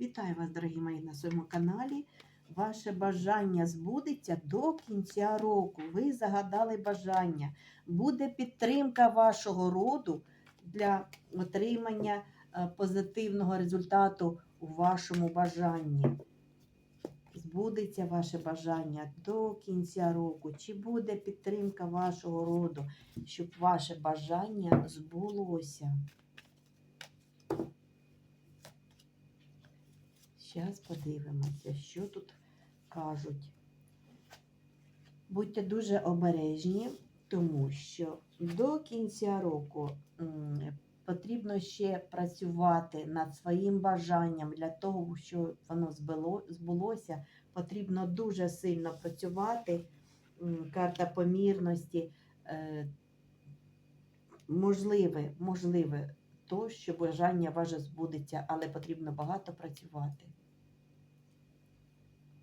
Вітаю вас, дорогі мої, на своєму каналі. Ваше бажання збудеться до кінця року. Ви загадали бажання. Буде підтримка вашого роду для отримання е, позитивного результату у вашому бажанні. Збудеться ваше бажання до кінця року. Чи буде підтримка вашого роду, щоб ваше бажання збулося? Зараз подивимося, що тут кажуть. Будьте дуже обережні, тому що до кінця року потрібно ще працювати над своїм бажанням для того, щоб воно збулося. Потрібно дуже сильно працювати. Карта помірності. Е, можливе, можливе то, що бажання ваше збудеться, але потрібно багато працювати.